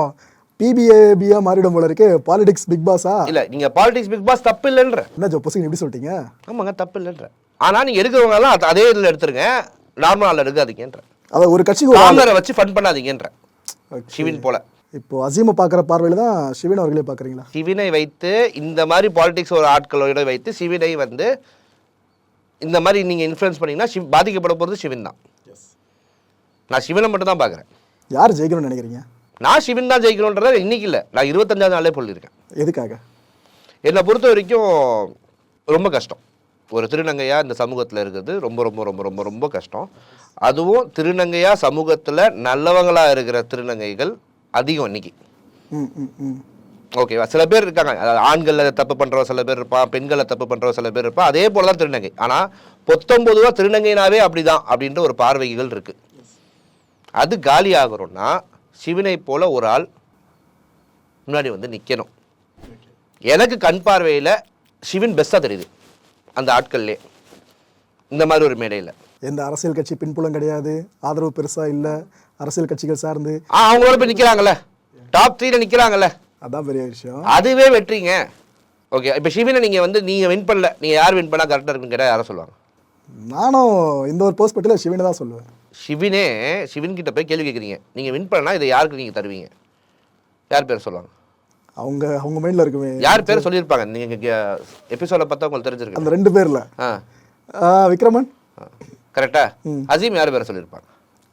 பிபிஏபியா மாறிடும் போல இருக்கு. பாலிடிக்ஸ் பிக் பாஸா இல்ல நீங்க பாலிடிக்ஸ் பிக் பாஸ் தப்பு இல்லைன்ற. என்ன ஜோ பொசுங்க எப்படி சொல்லிட்டீங்க? ஆமாங்க தப்பு இல்லைன்ற. ஆனா நீங்க எடுக்கிறவங்க எல்லாம் அது- இதுல எடுத்துருங்க. நார்மல் ஆள்ல எடுக்காதீங்கன்ற. அத ஒரு கட்சிக்கு ஒரு ஆளு. காமரை வச்சு ஃபன் பண்ணாதீங்கன்ற. சிவின் போல. இப்போ அசீமை பார்க்குற பார்வையில தான் சிவன் அவர்களே பார்க்குறீங்களா? சிவினை வைத்து இந்த மாதிரி பாலிடிக்ஸ் ஒரு ஆட்களோட வைத்து சிவினை வந்து இந்த மாதிரி நீங்க இன்ஃப்ளூயன்ஸ் பண்ணீங்கன்னா பாதிக்கப்பட போறது சிவின் தான். நான் சிவனை மட்டும் தான் பார்க்குறேன். யார் ஜெயிக்கணும்னு நினைக்கிறீங்க? நான் சிவன் தான் ஜெயிக்கணுன்றத இன்னைக்கு இல்லை. நான் இருபத்தஞ்சாவது நாளே சொல்லியிருக்கேன் எதுக்காக? என்னை பொறுத்த வரைக்கும் ரொம்ப கஷ்டம். ஒரு திருநங்கையா இந்த சமூகத்தில் இருக்கிறது ரொம்ப ரொம்ப ரொம்ப ரொம்ப ரொம்ப கஷ்டம். அதுவும் திருநங்கையா சமூகத்தில் நல்லவங்களா இருக்கிற திருநங்கைகள் அதிகம் இன்னைக்கு. ஓகேவா சில பேர் இருக்காங்க. ஆண்களில் தப்பு பண்ணுறவங்க சில பேர் இருப்பான் பெண்களில் தப்பு பண்ணுறவங்க சில பேர் இருப்பான். அதே போல தான் திருநங்கை ஆனால் பொத்தொம்பதுவா திருநங்கைனாவே அப்படிதான் அப்படின்ற ஒரு பார்வைகள் இருக்கு. அது காலி ஆகிறோம்னா சிவனை போல ஒரு ஆள் முன்னாடி வந்து நிற்கணும் எனக்கு கண் பார்வையில் சிவன் பெஸ்ட்டாக தெரியுது. அந்த ஆட்கள்லே. இந்த மாதிரி ஒரு மேடையில். எந்த அரசியல் கட்சி பின்புலம் கிடையாது. ஆதரவு பெருசா இல்ல. அரசியல் கட்சிகள் சார்ந்து. ஆ அவங்களோட போய் நிற்கிறாங்கல்ல டாப் த்ரீல நிற்கிறாங்கல்ல அதான் பெரிய விஷயம். அதுவே வெற்றிங்க. ஓகே இப்போ சிவனை நீங்கள் வந்து நீங்கள் வின் பண்ணல. நீங்கள் யார் வின் பண்ணால் கரெக்டாக இருக்குன்னு கேட்டால் யாரை சொல்லுவாங்க? நானும் இந்த ஒரு பெர்ஸ்பெக்டிவ்ல சிவனை தான் சொல்லுவேன். சிவினே சிவன் கிட்ட போய் கேள்வி கேட்குறீங்க நீங்கள் வின் பண்ணா இதை யாருக்கு நீங்கள் தருவீங்க? யார் பேர் சொல்லுவாங்க? அவங்க அவங்க மைண்ட்ல இருக்குமே. யார் பேர் சொல்லியிருப்பாங்க? நீங்கள் எபிசோட பார்த்தா உங்களுக்கு தெரிஞ்சிருக்கு அந்த ரெண்டு பேர்ல. ஆ. ஆ, விக்ரமன். கரெக்டா அசீம் யார் பேரை சொல்லியிருப்பாங்க?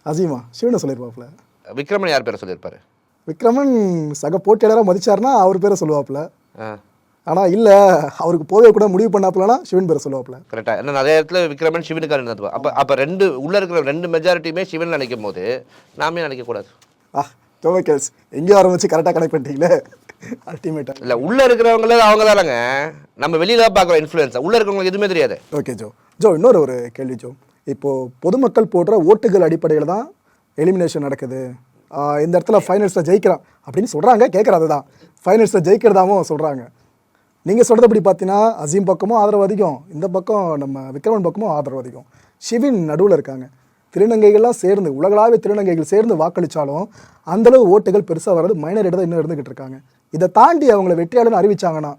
அசீமா. சிவனை சொல்லியிருப்பாப்ல விக்ரமன் யார் பேரை சொல்லியிருப்பாரு? விக்ரமன் சக போட்டியாளராக மதிச்சாருன்னா அவர் பேரை சொல்லுவாப்ல ஆ ஆனா இல்ல அவருக்கு போவே கூட முடிவு பண்ணாப்லனா சிவன் பேரை சொல்லுவாப்ல கரெக்டா ஏன்னா நிறைய இடத்துல விக்ரமன் சிவனுக்காரன் இருந்தது அப்போ அப்போ ரெண்டு உள்ளே இருக்கிற ரெண்டு மெஜாரிட்டியுமே சிவன் நினைக்கும் போது நாமே நினைக்கக்கூடாது. ஆ ஜோமேக்கல்ஸ் எங்கேயோ ஆரம்பிச்சு கரெக்டாக கனெக்ட் பண்ணிட்டீங்களே? அல்டிமேட்டா இல்லை உள்ளே இருக்கிறவங்கள அவங்க தானங்க. நம்ம வெளியில தான் பார்க்குறோம் இன்ஃப்ளூயன்ஸ் உள்ளே இருக்கிறவங்களுக்கு எதுவுமே தெரியாது. ஓகே ஜோ ஜோ இன்னொரு ஒரு கேள்வி ஜோ இப்போ பொதுமக்கள் போடுற ஓட்டுகள் அடிப்படையில் தான் எலிமினேஷன் நடக்குது. இந்த இடத்துல ஃபைனல்ஸில் ஜெயிக்கிறான் அப்படின்னு சொல்கிறாங்க கேட்குறது தான் ஃபைனல்ஸில் ஜெயிக்கிறதாவும் சொல்கிறாங்க நீங்கள் சொல்கிறபடி பார்த்தீங்கன்னா அசீம் பக்கமும் ஆதரவு அதிகம். இந்த பக்கம் நம்ம விக்ரமன் பக்கமும் ஆதரவு அதிகம். ஷிவின் நடுவில் இருக்காங்க. திருநங்கைகள்லாம் சேர்ந்து உலகளாவிய திருநங்கைகள் சேர்ந்து வாக்களித்தாலும் அந்தளவு ஓட்டுகள் பெருசாக வர்றது மைனர் இடத்துல இன்னும் இருந்துகிட்டு இருக்காங்க. இதை தாண்டி அவங்கள வெற்றியாளர்னு அறிவிச்சாங்கன்னா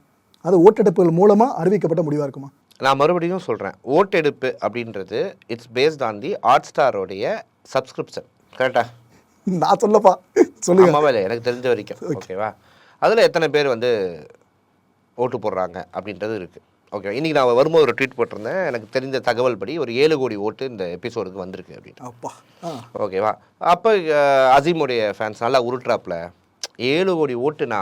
அது ஓட்டெடுப்புகள் மூலமாக அறிவிக்கப்பட்ட முடிவாக இருக்குமா? நான் மறுபடியும் சொல்கிறேன் ஓட்டெடுப்பு அப்படின்றது it's based on the hot ஸ்டாரோடைய subscription கரெக்டா நான் சொல்லப்பா. சொல்லுங்க. இல்லை எனக்கு தெரிஞ்ச வரைக்கும். ஓகேவா அதில் எத்தனை பேர் வந்து ஓட்டு போடுறாங்க அப்படின்றது இருக்குது ஓகே இன்றைக்கி நான் வரும்போது ஒரு ட்வீட் போட்டிருந்தேன். எனக்கு தெரிஞ்ச தகவல் படி ஒரு ஏழு கோடி ஓட்டு இந்த எபிசோடுக்கு வந்திருக்கு அப்படின்னு. அப்பா. ஓகேவா அப்போ அசீமுடைய ஃபேன்ஸ் நல்லா உருட்டுறாப்புல. ஏழு கோடி ஓட்டுனா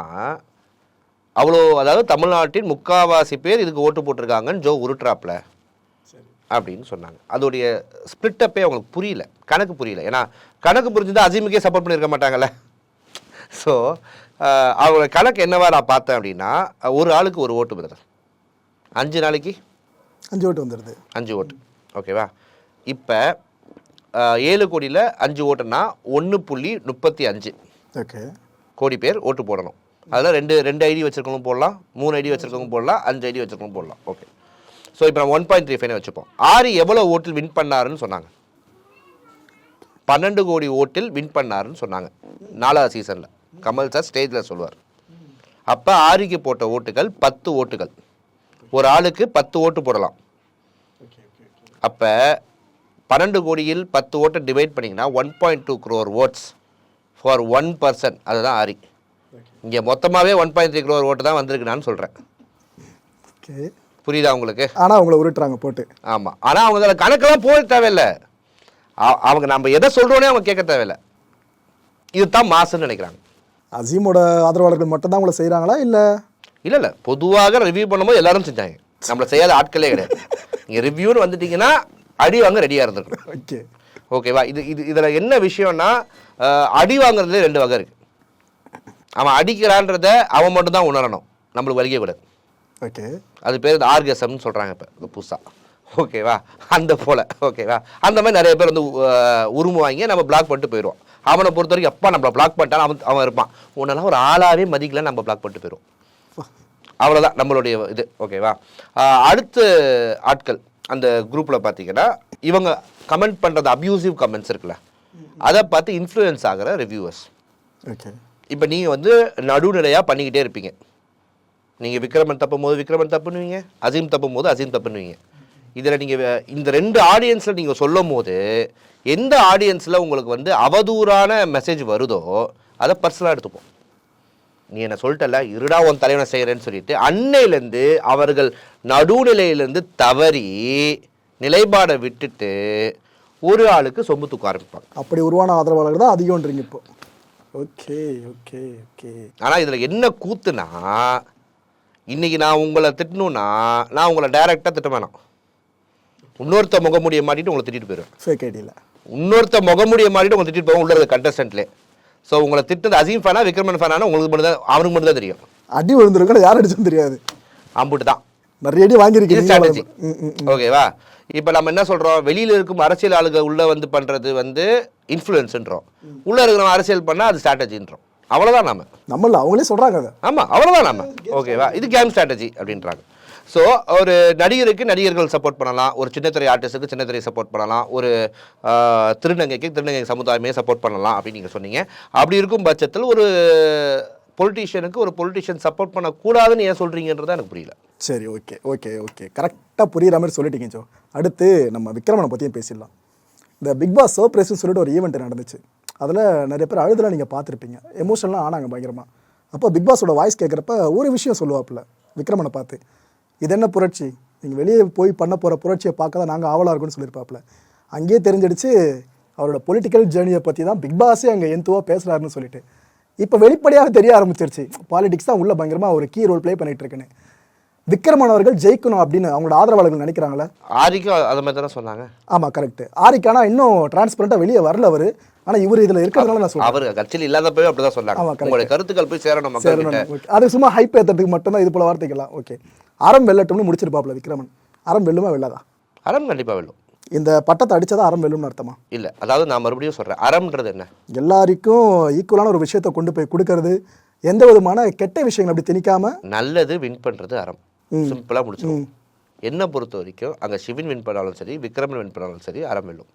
அவ்வளோ அதாவது தமிழ்நாட்டின் முக்காவாசி பேர் இதுக்கு ஓட்டு போட்டிருக்காங்கன்னு ஜோ உருட்டுறாப்புல. அப்படின்னு சொன்னாங்க. அதோடைய ஸ்பிளிட் அப்பே அவங்களுக்கு புரியல. கணக்கு புரியல. ஏன்னா கணக்கு புரிஞ்சுதான் அசீமுக்கே சப்போர்ட் பண்ணியிருக்க மாட்டாங்கல்ல. ஸோ அவங்க கணக்கு என்னவா நான் பார்த்தேன் அப்படின்னா ஒரு ஆளுக்கு ஒரு ஓட்டு பிரதர் அஞ்சு நாளைக்கு? அஞ்சு ஓட்டு வந்துடுது அஞ்சு ஓட்டு. ஓகேவா? இப்போ ஏழு கோடியில் அஞ்சு ஓட்டுனா ஒன்று புள்ளி முப்பத்தி அஞ்சு. ஓகே. கோடி பேர் ஓட்டு போடணும். அதில் ரெண்டு ரெண்டு ஐடி வச்சிருக்கவங்க போடலாம் மூணு ஐடி வச்சிருக்கவங்க போடலாம் அஞ்சு ஐடி வச்சிருக்கவங்க போடலாம். ஓகே. ஸோ இப்போ நம்ம ஒன் பாயிண்ட் த்ரீ ஃபைவ் வச்சுப்போம். ஆறு எவ்வளோ ஓட்டில் வின் பண்ணாருன்னு சொன்னாங்க. பன்னெண்டு கோடி ஓட்டில் வின் பண்ணாருன்னு சொன்னாங்க. நாலாவது சீசனில் கமல் சார் ஸ்டேஜில் சொல்லுவார். அப்போ ஆரிக்கு போட்ட ஓட்டுகள் பத்து ஓட்டுகள். ஒரு ஆளுக்கு பத்து ஓட்டு போடலாம். அப்போ பன்னெண்டு கோடியில் பத்து ஓட்டை டிவைட் பண்ணிங்கன்னா one point two crore votes for one person அதுதான் ஆரி. இங்கே மொத்தமாகவே ஒன் பாயிண்ட் த்ரீ க்ரோர் ஓட்டு தான் வந்திருக்கு நான் சொல்கிறேன் புரியுதா உங்களுக்கு? ஆனால் அவங்கள உருட்டுறாங்க போட்டு. ஆமாம் ஆனால் அவங்க அதில் கணக்கெல்லாம் போக தேவையில்லை. அவங்க நம்ம எதை சொல்கிறோன்னே அவங்க கேட்க தேவையில்லை. இதுதான் மாசுன்னு நினைக்கிறாங்க. அசீமோட ஆதரவாளர்கள் மட்டும் தான் உங்களை செய்கிறாங்களா இல்லை? இல்லை இல்லை. பொதுவாக ரிவ்யூ பண்ணும்போது எல்லாரும் செஞ்சாங்க. <laughs> நம்மளை செய்யாத ஆட்களே கிடையாது. நீங்கள் ரிவ்யூன்னு வந்துட்டீங்கன்னா அடி வாங்க ரெடியாக இருந்திருக்கணும். ஓகே. ஓகேவா இது இது இதில் என்ன விஷயம்னா அடி வாங்குறதுல ரெண்டு வகை இருக்கு. அவன் அடிக்கிறான்றத அவன் மட்டும் தான் உணரணும். நம்மளுக்கு வலிக்கக்கூடாது ஓகே. அது பேர் ஆர்கசம்னு சொல்கிறாங்க இப்போ புதுசாக ஓகேவா அந்த போல். ஓகேவா அந்த மாதிரி நிறைய பேர் வந்து அஹ், உருமு வாங்கி நம்ம பிளாக் பண்ணிட்டு போயிடுவோம். அவனை பொறுத்த வரைக்கும் எப்பா நம்மளை பிளாக் பண்ணிட்டாலும் அவன் அவன் இருப்பான். உன்னெல்லாம் ஒரு ஆளாவே மதிக்கல நம்ம பிளாக் பண்ணிட்டு போயிடுவோம் அவ்வளோதான் நம்மளுடைய இது. ஓகேவா அடுத்த ஆட்கள். அந்த குரூப்பில் பார்த்தீங்கன்னா இவங்க கமெண்ட் பண்ணுறது அப்யூசிவ் கமெண்ட்ஸ் இருக்குல்ல. அதை பார்த்து இன்ஃப்ளூயன்ஸ் ஆகிற ரிவ்யூவர்ஸ் இப்போ நீங்கள் வந்து நடுநிலையாக பண்ணிக்கிட்டே இருப்பீங்க. நீங்கள் விக்ரமன் தப்பும் போது விக்ரமன் தப்புன்னுவீங்க அசீம் தப்பும் போது அசீம் தப்புன்னுவீங்க. இதில் நீங்கள் இந்த ரெண்டு ஆடியன்ஸில் நீங்கள் சொல்லும் போது எந்த ஆடியன்ஸில் உங்களுக்கு வந்து அவதூறான மெசேஜ் வருதோ அதை பர்சனலாக எடுத்துப்போம். நீ என்ன சொல்லிட்டல இருடா உன் தலைவனை செய்கிறேன்னு சொல்லிட்டு அன்னையிலேருந்து அவர்கள் நடுநிலையிலேருந்து தவறி நிலைப்பாடை விட்டுட்டு ஒரு ஆளுக்கு சொம்பு தூக்க ஆரம்பிப்பாங்க. அப்படி உருவான ஆதரவாளர்கள் தான் அதிகம்ன்றீங்க இப்போ. Okay okay okay. ஆனால் இதில் என்ன கூத்துனா இன்னைக்கு நான் உங்களை திட்டணும்னா நான் உங்களை டைரெக்டாக திட்ட வேணாம். இன்னொருத்த முகமுடிய மாட்டிட்டு உங்களை திட்டிட்டு போயிடுவேன் ஃபேக் ஐடியில் இன்னொருத்த முகமுடிய மாட்டிட்டு உங்களை திட்டிட்டு போவேன் உள்ள கண்டஸ்டன்ட்லே ஸோ உங்களை திட்டது அசீம் ஃபேனா விக்ரமன் ஃபேனானா உங்களுக்கு மட்டும் தான் அவனுக்கு மட்டும் தான் தெரியும். அடி விழுந்திருக்கல யார் அடிச்சுன்னு தெரியாது. அம்புட்டு தான். நிறைய அடி வாங்கியிருக்கீங்க. ஓகேவா இப்போ நம்ம என்ன சொல்றோம்? வெளியில இருக்கும் அரசியல் ஆளுங்க உள்ள வந்து பண்றது வந்து இன்ஃப்ளூயன்ஸ்ன்றோம் உள்ள இருக்கிறவன் அரசியல் பண்ணா அது ஸ்ட்ராட்டஜின்றோம் அவ்வளவுதான் நாம. நம்மள அவங்களே சொல்கிறாங்க அதை. ஆமா அவ்வளவுதான் நாம. ஓகேவா இது கேம் ஸ்ட்ராட்டஜி அப்படின்றாங்க. ஸோ ஒரு நடிகருக்கு நடிகர்கள் சப்போர்ட் பண்ணலாம். ஒரு சின்னத்திரை ஆர்டிஸ்ட்டுக்கு சின்னத்திரை சப்போர்ட் பண்ணலாம். ஒரு திருநங்கைக்கு திருநங்கை சமுதாயமே சப்போர்ட் பண்ணலாம் அப்படின்னு நீங்கள் சொன்னீங்க. அப்படி இருக்கும் பட்சத்தில் ஒரு பொலிட்டீஷியனுக்கு ஒரு பொலிட்டீஷியன் சப்போர்ட் பண்ணக்கூடாதுன்னு ஏன் சொல்கிறீங்கன்றது எனக்கு புரியல. சரி ஓகே ஓகே ஓகே கரெக்டாக புரியுற மாதிரி சொல்லிட்டீங்க ஜோ. அடுத்து நம்ம விக்ரமனை பற்றியும் பேசிடலாம். இந்த பிக் பாஸ் சர்ப்ரைஸ்னு சொல்லிட்டு ஒரு ஈவெண்ட் நடந்துச்சு. அதில் நிறைய பேர் அழுதலாம் நீங்கள் பார்த்துருப்பீங்க. எமோஷனலாக ஆனாங்க பயங்கரமாக அப்போ பிக் பாஸோட வாய்ஸ் கேட்குறப்ப ஒரு விஷயம் சொல்லுவாப்புல விக்ரமனை பார்த்து. இது என்ன புரட்சி? நீங்கள் வெளியே போய் பண்ண போகிற புரட்சியை பார்க்க தான் நாங்கள் ஆவலாக இருக்கும்னு சொல்லியிருப்பாப்புல. அங்கேயே தெரிஞ்சிடுச்சு அவரோட பொலிட்டிக்கல் ஜேர்னியை பற்றி தான் பிக் பாஸே அங்கே எந்துவாக பேசுகிறாருன்னு சொல்லிட்டு. இப்போ வெளிப்படையாக தெரிய ஆரம்பிச்சிருச்சு. பாலிடிக்ஸ் தான் உள்ள பயங்கரமாக ஒரு கீ ரோல் ப்ளே பண்ணிட்டு இருக்குன்னு. விக்ரமன் அவர்கள் ஜெயிக்கணும் அப்படின்னு அவங்களோட ஆதரவாளர்கள் நினைக்கிறாங்களே? ஆரிக்கும் அதை மாதிரி தானே சொன்னாங்க. ஆமாம் கரெக்ட் ஆரிக்கானா இன்னும் டிரான்ஸ்பரண்ட்டாக வெளியே வரல அவர். ஆனால் இவர் இதில் இருக்கிறதுனால நான் சொல்றேன். அவர் கட்சியில் இல்லாதப்பவே அப்படிதான் சொன்னாங்க. உங்களுடைய கருத்துக்கள் போய் சேரணும் மக்கள் அது சும்மா ஹைப் ஏற்றுறதுக்கு மட்டும்தான் இது போல வார்த்தைகள்லாம் ஓகே அறம் வெல்லட்டும்னு முடிச்சிருப்பாப்ல விக்ரமன். அறம் வெல்லுமா வெல்லாதா? அறம் கண்டிப்பா வெல்லும். இந்த பட்டத்தை அடிச்சதா அறம் வெல்லும்னு அர்த்தமா? இல்ல அதாவது நான் மறுபடியும் சொல்றேன். அறம்ன்றது என்ன? எல்லாருக்கும் ஈக்குவலான ஒரு விஷயத்தை கொண்டு போய் கொடுக்கறது எந்த விதமான கெட்ட விஷயங்கள் அப்படி திணிக்காம நல்லது வின் பண்றது அறம். சிம்பிளா முடிச்சிடும் என்ன பொறுத்த வரைக்கும் அங்க சிவின் வின் பண்ணாலும் சரி விக்ரமன் வின் பண்ணாலும் சரி அறம் வெல்லும்.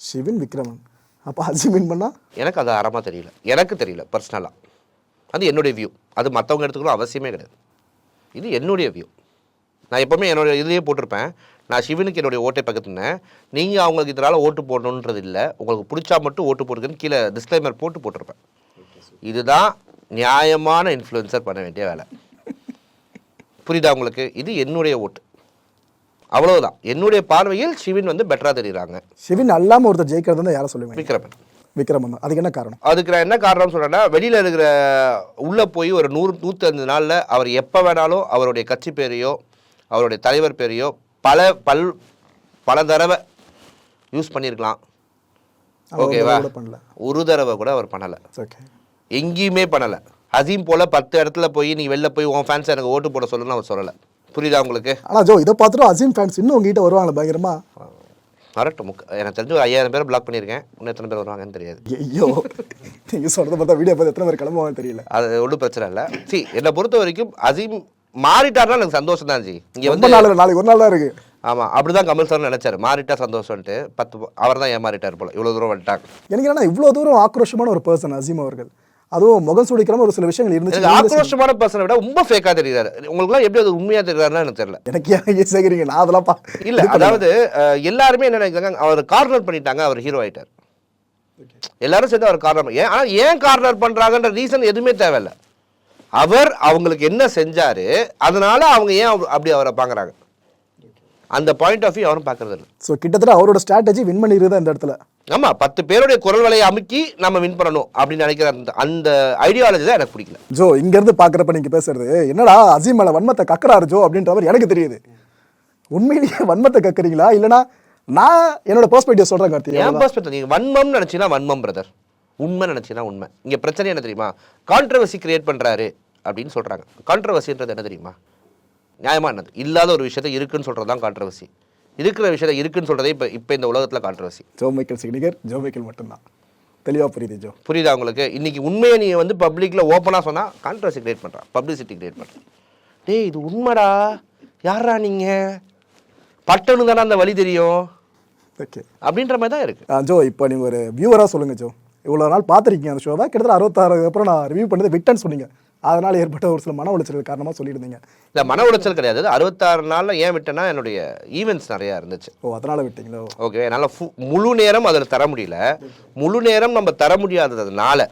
சிவின் விக்ரமன். அப்போ அஜி மீன் பண்ணா? எனக்கு அது அறமாக தெரியல. எனக்கு தெரியல பர்சனலாக அது என்னுடைய வியூ அது மற்றவங்க எடுத்துக்கணும் அவசியமே கிடையாது. இது என்னுடைய வியூ நான் எப்போவுமே என்னோட இதுலேயே போட்டிருப்பேன். நான் சிவனுக்கு என்னுடைய ஓட்டை பக்கத்துனேன் நீங்கள் அவங்களுக்கு இதனால் ஓட்டு போடணுன்றது இல்லை. உங்களுக்கு பிடிச்சா மட்டும் ஓட்டு போடுங்கன்னு கீழே டிஸ்க்ளைமர் போட்டு போட்டிருப்பேன். இதுதான் நியாயமான இன்ஃப்ளூயன்சர் பண்ண வேண்டிய வேலை. புரியுதா உங்களுக்கு? இது என்னுடைய ஓட்டு. அவ்வளவுதான். என்னுடைய பார்வையில் சிவின் வந்து பெட்டராக தெரியுறாங்க. சிவின் அல்லாம ஒருத்தர் ஜெயிக்கிறது தான் யாரை சொல்லுவேன் விக்ரமன். விக்ரமன் அதுக்கு என்ன காரணம்? அதுக்கு நான் என்ன காரணம் சொல்றேன்னா வெளியில இருக்கிற உள்ள போய் ஒரு நூறு நூற்றஞ்சு நாள்ல அவர் எப்போ வேணாலும் அவருடைய கட்சி பேரையோ அவருடைய தலைவர் பேரையோ பல பல் பல தடவை யூஸ் பண்ணியிருக்கலாம் ஓகேவா ஒரு தடவை கூட அவர் பண்ணலை. எங்கேயுமே பண்ணலை. அசீம் போல பத்து இடத்துல போய் நீ வெளில போய் உன் ஃபேன்ஸ் எனக்கு ஓட்டு போட சொல்லுன்னு அவர் சொல்லலை. புரியுதா உங்களுக்கு? ஆனா ஜோ இதை பார்த்துட்டு அசீம் ஃபேன்ஸ் இன்னும் உங்ககிட்ட வருவாங்களா பயங்கரமா? வரட்டும் முக்க எனக்கு தெரிஞ்சு ஒரு ஐயாயிரம் பேர் பிளாக் பண்ணியிருக்கேன். இன்னும் எத்தனை பேர் வருவாங்கன்னு தெரியாது. ஐயோ நீங்க சொல்றத பார்த்தா வீடியோ பார்த்து எத்தனை பேர் கிளம்புவாங்கன்னு தெரியல. அது ஒன்றும் பிரச்சனை இல்லை. சி என்னை பொறுத்த வரைக்கும் அசீம் மாறிட்டார்னா எனக்கு சந்தோஷம் தான் ஜி இங்கே வந்து நாள் நாளைக்கு ஒரு நாள் தான் இருக்கு. ஆமாம் அப்படிதான் கமல் சார் நினைச்சாரு. மாறிட்டா சந்தோஷம்ட்டு பத்து அவர் தான் ஏமாறிட்டார் போல. இவ்வளோ தூரம் வந்துட்டாங்க. எனக்கு என்னன்னா இவ்வளோ தூரம் ஆக்ரோஷமான ஒரு பர்சன் அசீம் அவர்கள். அதுவும் முகம் சுடிக்கிற ஒரு சில விஷயங்கள் இருந்துச்சு. ஆக்ரோஷமான பர்சனை விட ரொம்ப ஃபேக்கா தெரியுறாரு. உங்களுக்குலாம் எப்படி அது உண்மையா தெரியுறாருன்னு எனக்கு தெரியல. எனக்கு ஏன் சேர்க்குறீங்க? நான் அதெல்லாம் பா இல்ல அதாவது எல்லாருமே என்ன நினைக்கிறாங்க அவர் கார்னர் பண்ணிட்டாங்க அவர் ஹீரோ ஆயிட்டார். எல்லாரும் சேர்ந்து அவர் கார்னர் ஏன் ஆனா ஏன் கார்னர் பண்றாங்கன்ற ரீசன் எதுவுமே தேவையில்ல. அவர் அவங்களுக்கு என்ன செஞ்சாரு அதனால அவங்க ஏன் அப்படி அவரை பாக்குறாங்க. அந்த பாயிண்ட் ஆஃப் வியூ அவரும் பார்க்கறது இல்லை ஸோ கிட்டத்தட்ட அவரோட ஸ்ட்ராட்டஜி வின் பண்ணிருந்தா இந்த இடத்துல? ஆமா பத்து பேருடைய குரல் வலையை அமுக்கி நம்ம வின் பண்ணணும் அப்படின்னு நினைக்கிற அந்த அந்த ஐடியாலஜி தான் எனக்கு பிடிக்கல. ஜோ இங்க இருந்து பாக்குறப்ப நீங்க பேசுறது என்னடா அசீம் மேல வன்மத்தை கக்கறாரு ஜோ அப்படின்றவர் எனக்கு தெரியுது. உண்மையிலேயே வன்மத்தை கக்குறீங்களா? இல்லனா நான் என்னோட பெர்ஸ்பெக்டிவ் சொல்றேன் கார்த்தி என் பர்ஸ்பெக்டிவ் நீங்க வன்மம் நினைச்சீங்கன்னா வன்மம் பிரதர் உண்மை நினைச்சீங்கன்னா உண்மை. இங்க பிரச்சனை என்ன தெரியுமா? கான்ட்ரவர்சி கிரியேட் பண்றாரு அப்படின்னு சொல்றாங்க. கான்ட்ரவர்சின்றது என்ன தெரியுமா? நியாயமா என்னது? இல்லாத ஒரு விஷயத்தை இருக்குன்னு சொல்றது தான் கான்ட்ரவர்சி இருக்கிற விஷயத்தை இருக்குன்னு சொல்றதே இப்போ இப்போ இந்த உலகத்துல கான்ட்ரவர்சி ஜோ மைக்கேல் சிக்னிகர் ஜோ மைக்கேல் மட்டும்தான். தெளிவா புரியுது ஜோ. புரியுதா உங்களுக்கு? இன்னைக்கு உண்மையை நீ வந்து பப்ளிக்ல ஓப்பனா சொன்னா கான்ட்ரவர்சி கிரியேட் பண்றான் பப்ளிசிட்டி கிரியேட் பண்றான் டேய் இது உண்மைடா. யாரா நீங்க? பட்டனு தானே அந்த வழி தெரியும். ஓகே. அப்படின்ற மாதிரி தான் இருக்கு. ஜோ இப்போ நீங்க ஒரு வியூவரா சொல்லுங்க ஜோ. இவ்வளவு நாள் பார்த்துருக்கீங்க அந்த ஷோவை கிட்டத்தட்ட அறுபத்தாறு அப்புறம் நான் ரிவ்யூ பண்ணது விட்டேன்னு சொன்னீங்க. அதனால ஏற்பட்ட ஒரு சில மன உளைச்சல் காரணமா சொல்லியிருந்தீங்க. இந்த மன உளைச்சல் கிடையாது. அறுபத்தாறு நாள்ல ஏன் விட்டேன்னா என்னுடைய ஈவெண்ட்ஸ் நிறையா இருந்துச்சு. ஓ அதனால விட்டீங்களோ? ஓகே என்னால் ஃபு முழு நேரம் அதில் தர முடியல. முழு நேரம் நம்ம தர முடியாததுனால.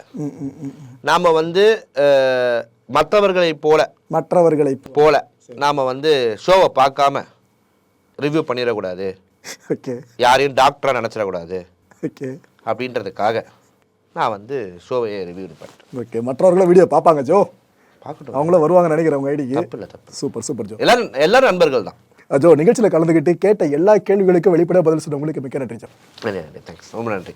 நாம் வந்து மற்றவர்களை போல மற்றவர்களை போல நாம் வந்து ஷோவை பார்க்காம ரிவ்யூ பண்ணிடக்கூடாது. ஓகே. யாரையும் டாக்டராக நினச்சிடக்கூடாது. ஓகே. அப்படின்றதுக்காக நான் வந்து ஷோவையே ரிவ்யூ பண்ணிட்டேன் ஓகே மற்றவர்களும் வீடியோ பார்ப்பாங்க ஜோ? பார்க்கட்டும். அவங்களும் வருவாங்க நினைக்கிறேன் உங்க ஐடிக்கு. தப்பு இல்லை தப்பு. Super super Joe. எல்லாரும் எல்லாரும் நண்பர்கள் தான். ஜோ நிகழ்ச்சியில் கலந்துக்கிட்டு கேட்ட எல்லா கேள்விகளுக்கும் வெளிப்படையாக பதில் சொன்ன உங்களுக்கு மிக்க நன்றி ஜோ. நன்றி நன்றி. தேங்க்ஸ் ரொம்ப நன்றி.